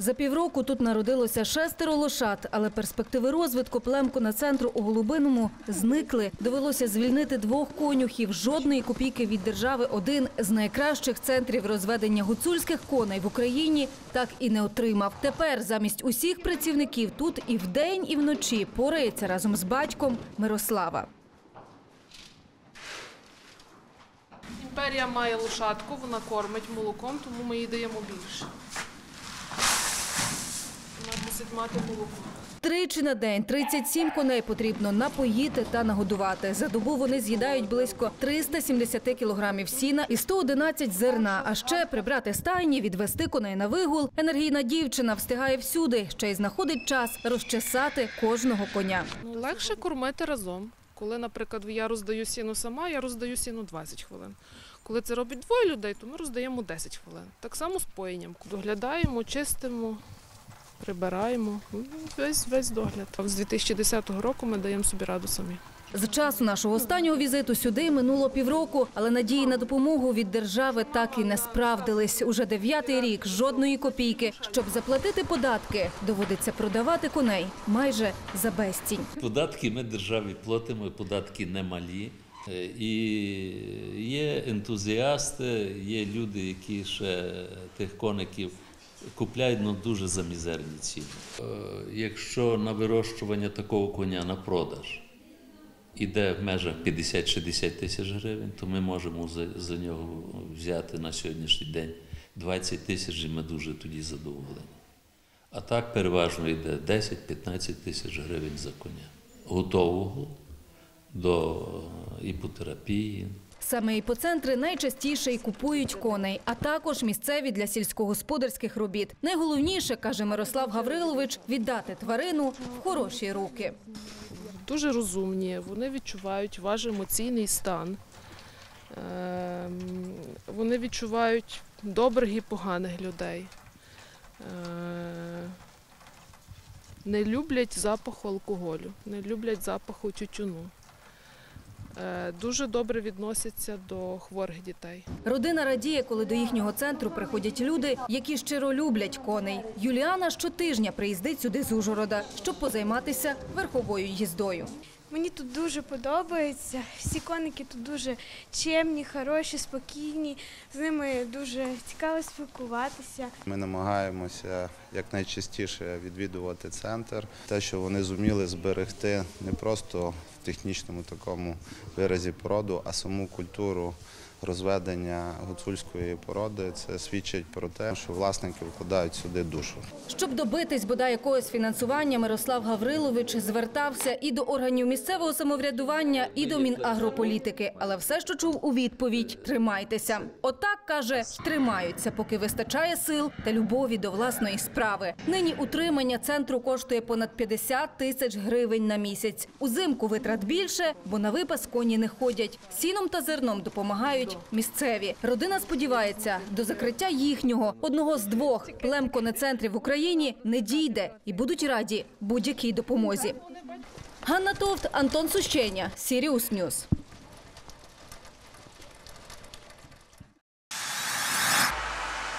За півроку тут народилося шестеро лошад, але перспективи розвитку племкона центру у Голубиному зникли. Довелося звільнити двох конюхів. Жодної копійки від держави один з найкращих центрів розведення гуцульських коней в Україні так і не отримав. Тепер замість усіх працівників тут і вдень, і вночі порається разом з батьком Мирослава. Імперія має лошадку, вона кормить молоком, тому ми їй даємо більше. Мусить мати молоко. Тричі на день 37 коней потрібно напоїти та нагодувати. За добу вони з'їдають близько 370 кілограмів сіна і 111 зерна. А ще прибрати стайні, відвести коней на вигул. Енергійна дівчина встигає всюди, ще й знаходить час розчесати кожного коня. Легше кормити разом. Коли, наприклад, я роздаю сіно сама, я роздаю сіно 20 хвилин. Коли це робить двоє людей, то ми роздаємо 10 хвилин. Так само з поєнням. Доглядаємо, чистимо, прибираємо. Ну, Весь, весь догляд. З 2010 року ми даємо собі раду самі. З часу нашого останнього візиту сюди минуло півроку, але надії на допомогу від держави так і не справдились. Уже дев'ятий рік жодної копійки. Щоб заплатити податки, доводиться продавати коней майже за безцінь. Податки ми державі платимо, податки немалі. Е, І є ентузіасти, є люди, які ще тих коників купляють ну, дуже за мізерні ціни. Е, Якщо на вирощування такого коня на продаж іде в межах 50-60 тисяч гривень, то ми можемо за, за нього взяти на сьогоднішній день 20 тисяч, і ми дуже тоді задоволені. А так переважно йде 10-15 тисяч гривень за коня. Готового до іпотерапії. Саме іпоцентри найчастіше й купують коней, а також місцеві для сільськогосподарських робіт. Найголовніше, каже Мирослав Гаврилович, віддати тварину в хороші руки. Дуже розумні, вони відчувають ваш емоційний стан. Ем, Вони відчувають добрих і поганих людей. Е, Не люблять запаху алкоголю, не люблять запаху тютюну. Е, Дуже добре відносяться до хворих дітей. Родина радіє, коли до їхнього центру приходять люди, які щиро люблять коней. Юліана щотижня приїздить сюди з Ужгорода, щоб позайматися верховою їздою. Мені тут дуже подобається. Всі коники тут дуже чемні, хороші, спокійні. З ними дуже цікаво спілкуватися. Ми намагаємося якнайчастіше відвідувати центр. Те, що вони зуміли зберегти не просто в технічному такому виразі породу, а саму культуру розведення гуцульської породи, це свідчить про те, що власники вкладають сюди душу. Щоб добитись бодай якогось фінансування, Мирослав Гаврилович звертався і до органів місцевого самоврядування, і до Мінагрополітики. Але все, що чув у відповідь – тримайтеся. Отак, каже, тримаються, поки вистачає сил та любові до власної справи. Нині утримання центру коштує понад 50 тисяч гривень на місяць. Узимку витрат більше, бо на випас коні не ходять. Сіном та зерном допомагають місцеві. Родина сподівається, до закриття їхнього, одного з двох племконецентрів в Україні не дійде і будуть раді будь-якій допомозі. Ганна Товт, Антон Сущеня, Сіріус Ньюс.